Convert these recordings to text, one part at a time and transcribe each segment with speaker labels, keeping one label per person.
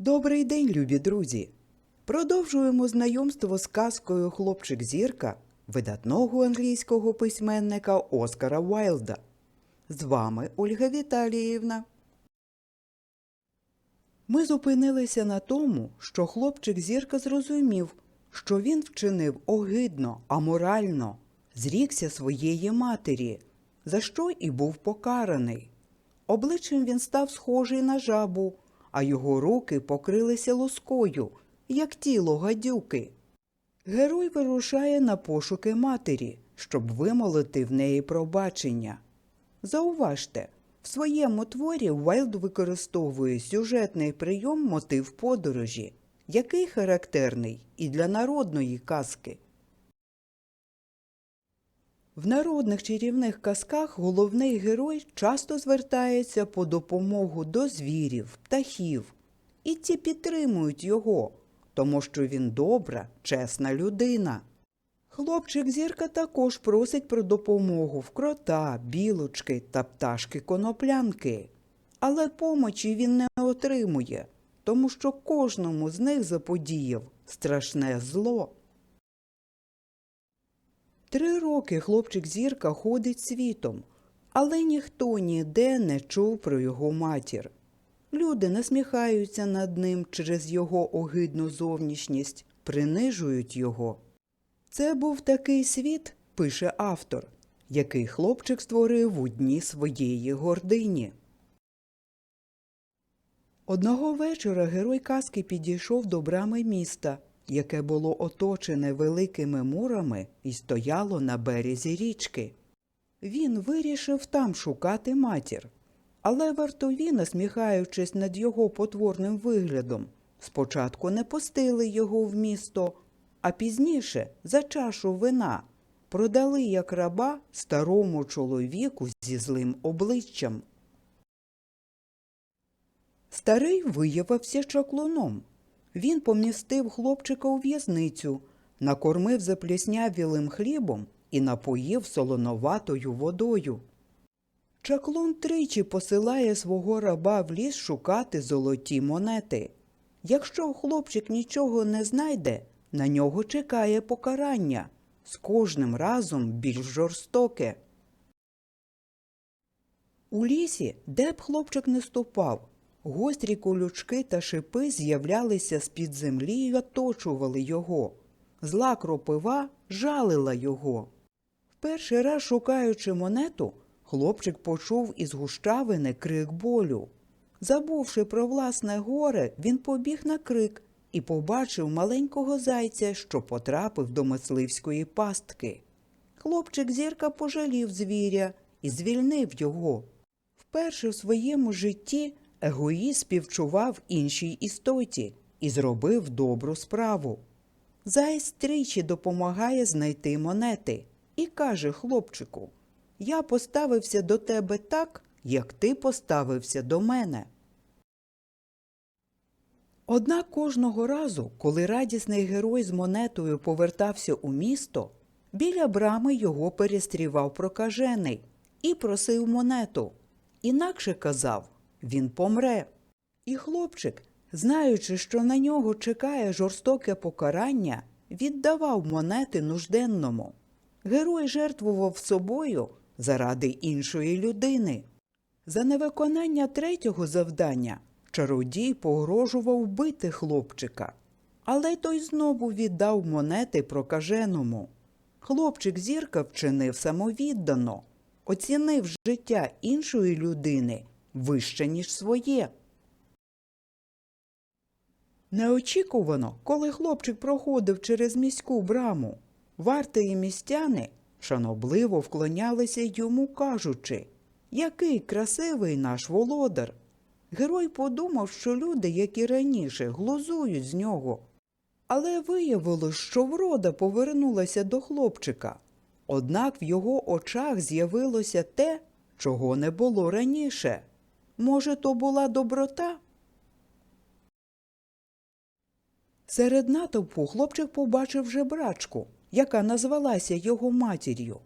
Speaker 1: Добрий день, любі друзі! Продовжуємо знайомство з казкою Хлопчик зірка видатного англійського письменника Оскара Уайлда. З вами Ольга Віталіївна. Ми зупинилися на тому, що хлопчик зірка зрозумів, що він вчинив огидно, аморально, зрікся своєї матері, за що і був покараний. Обличчям він став схожий на жабу, а його руки покрилися лоскою, як тіло гадюки. Герой вирушає на пошуки матері, щоб вимолити в неї пробачення. Зауважте, в своєму творі Уайлд використовує сюжетний прийом мотив подорожі, який характерний і для народної казки. В народних чарівних казках головний герой часто звертається по допомогу до звірів, птахів, і ті підтримують його, тому що він добра, чесна людина. Хлопчик зірка також просить про допомогу в крота, білочки та пташки коноплянки. Але помочі він не отримує, тому що кожному з них заподіяв страшне зло. Три роки хлопчик зірка ходить світом, але ніхто ніде не чув про його матір. Люди насміхаються над ним через його огидну зовнішність, принижують його. Це був такий світ, пише автор, який хлопчик створив у дні своєї гордині. Одного вечора герой казки підійшов до брами міста, яке було оточене великими мурами і стояло на березі річки. Він вирішив там шукати матір. Але вартові, насміхаючись над його потворним виглядом, спочатку не пустили його в місто, а пізніше за чашу вина продали як раба старому чоловіку зі злим обличчям. Старий виявився чаклуном. Він помістив хлопчика у в'язницю, накормив запліснявілим хлібом і напоїв солоноватою водою. Чаклун тричі посилає свого раба в ліс шукати золоті монети. Якщо хлопчик нічого не знайде, на нього чекає покарання, з кожним разом більш жорстоке. У лісі, де б хлопчик не ступав, гострі колючки та шипи з'являлися з-під землі й оточували його. Зла кропива жалила його. Перший раз шукаючи монету, хлопчик почув із гущавини крик болю. Забувши про власне горе, він побіг на крик і побачив маленького зайця, що потрапив до мисливської пастки. Хлопчик зірка пожалів звіря і звільнив його. Вперше в своєму житті егоїст співчував іншій істоті і зробив добру справу. Заєць тричі допомагає знайти монети і каже хлопчику Я поставився до тебе так, як ти поставився до мене. Однак кожного разу, коли радісний герой з монетою повертався у місто, біля брами його перестрівав прокажений і просив монету. Інакше казав він помре. І хлопчик, знаючи, що на нього чекає жорстоке покарання, віддавав монети нужденному. Герой жертвував собою заради іншої людини. За невиконання третього завдання чародій погрожував бити хлопчика, але той знову віддав монети прокаженому. Хлопчик зірка вчинив самовіддано, оцінив життя іншої людини вище, ніж своє. Неочікувано, коли хлопчик проходив через міську браму, варти і містяни шанобливо вклонялися йому, кажучи, який красивий наш володар. Герой подумав, що люди, як і раніше, глузують з нього. Але виявилось, що врода повернулася до хлопчика. Однак в його очах з'явилося те, чого не було раніше. Може, то була доброта? Серед натовпу хлопчик побачив жебрачку, яка назвалася його матір'ю.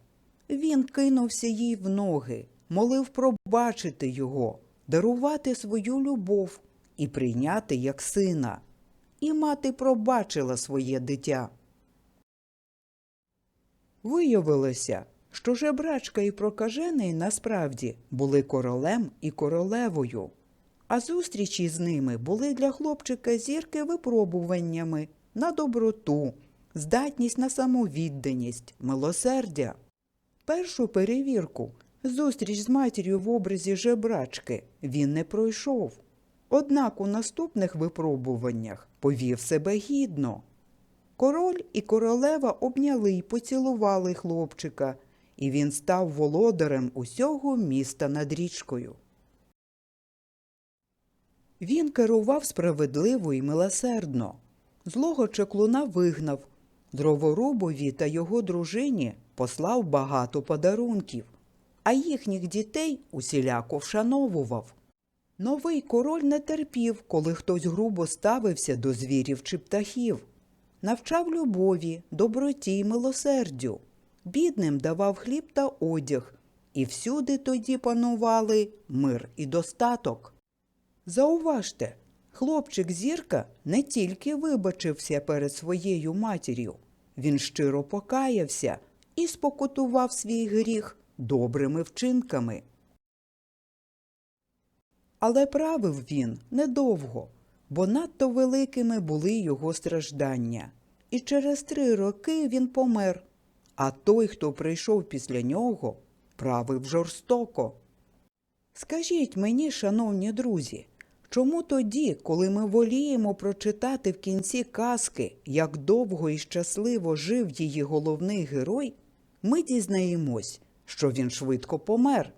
Speaker 1: Він кинувся їй в ноги, молив пробачити його, дарувати свою любов і прийняти як сина. І мати пробачила своє дитя. Виявилося, що жебрачка і прокажений насправді були королем і королевою, а зустрічі з ними були для хлопчика зірки випробуваннями на доброту, здатність на самовідданість, милосердя. Першу перевірку, зустріч з матір'ю в образі жебрачки, він не пройшов. Однак у наступних випробуваннях повів себе гідно. Король і королева обняли й поцілували хлопчика, і він став володарем усього міста над річкою. Він керував справедливо і милосердно. Злого чеклуна вигнав, дроворубові та його дружині послав багато подарунків, а їхніх дітей усіляко вшановував. Новий король не терпів, коли хтось грубо ставився до звірів чи птахів, навчав любові, доброті й милосердю, бідним давав хліб та одяг, і всюди тоді панували мир і достаток. Зауважте, хлопчик зірка не тільки вибачився перед своєю матір'ю, він щиро покаявся і спокутував свій гріх добрими вчинками. Але правив він недовго, бо надто великими були його страждання, і через три роки він помер, а той, хто прийшов після нього, правив жорстоко. Скажіть мені, шановні друзі, чому тоді, коли ми воліємо прочитати в кінці казки, як довго і щасливо жив її головний герой, ми дізнаємось, що він швидко помер?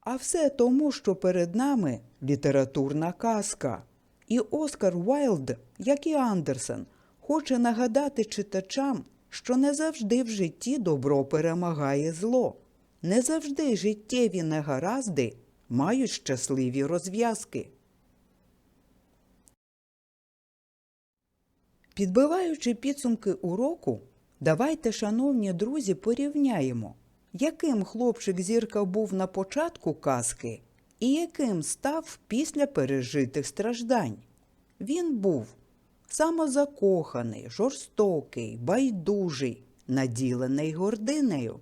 Speaker 1: А все тому, що перед нами літературна казка. І Оскар Уайлд, як і Андерсен, хоче нагадати читачам, що не завжди в житті добро перемагає зло, не завжди життєві негаразди мають щасливі розв'язки. Підбиваючи підсумки уроку, давайте, шановні друзі, порівняємо, яким хлопчик зірка був на початку казки і яким став після пережитих страждань. Він був самозакоханий, жорстокий, байдужий, наділений гординею.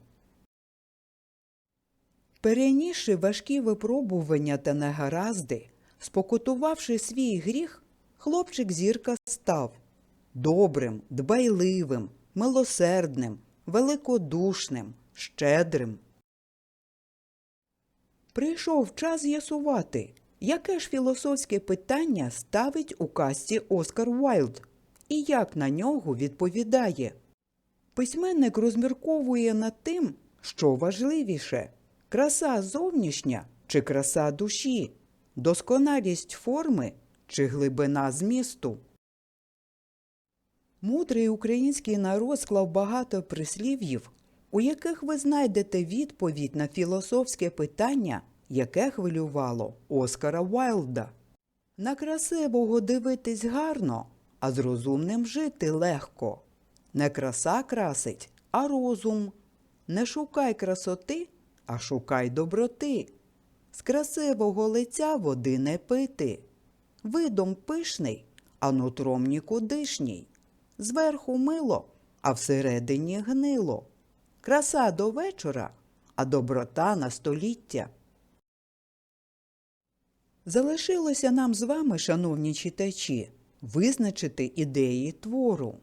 Speaker 1: Перенісши важкі випробування та негаразди, спокутувавши свій гріх, хлопчик зірка став добрим, дбайливим, милосердним, великодушним, щедрим. Прийшов час з'ясувати, яке ж філософське питання ставить у казці Оскар Уайлд і як на нього відповідає. Письменник розмірковує над тим, що важливіше краса зовнішня чи краса душі, досконалість форми чи глибина змісту. Мудрий український народ склав багато прислів'їв, у яких ви знайдете відповідь на філософське питання, яке хвилювало Оскара Уайлда. На красивого дивитись гарно, а з розумним жити легко. Не краса красить, а розум. Не шукай красоти, а шукай доброти. З красивого лиця води не пити. Видом пишний, а нутром нікудишній. Зверху мило, а всередині гнило. Краса до вечора, а доброта на століття. Залишилося нам з вами, шановні читачі, визначити ідеї твору.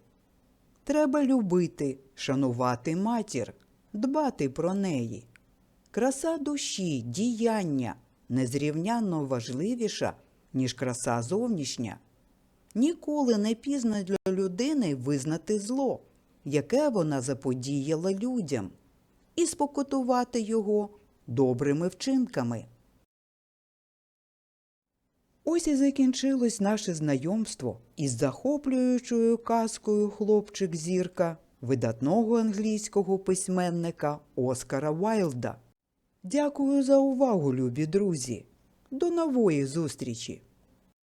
Speaker 1: Треба любити, шанувати матір, дбати про неї. Краса душі, діяння незрівнянно важливіша, ніж краса зовнішня. Ніколи не пізно для людини визнати зло, яке вона заподіяла людям, і спокутувати його добрими вчинками. Ось і закінчилось наше знайомство із захоплюючою казкою хлопчик зірка видатного англійського письменника Оскара Вайлда. Дякую за увагу, любі друзі. До нової зустрічі!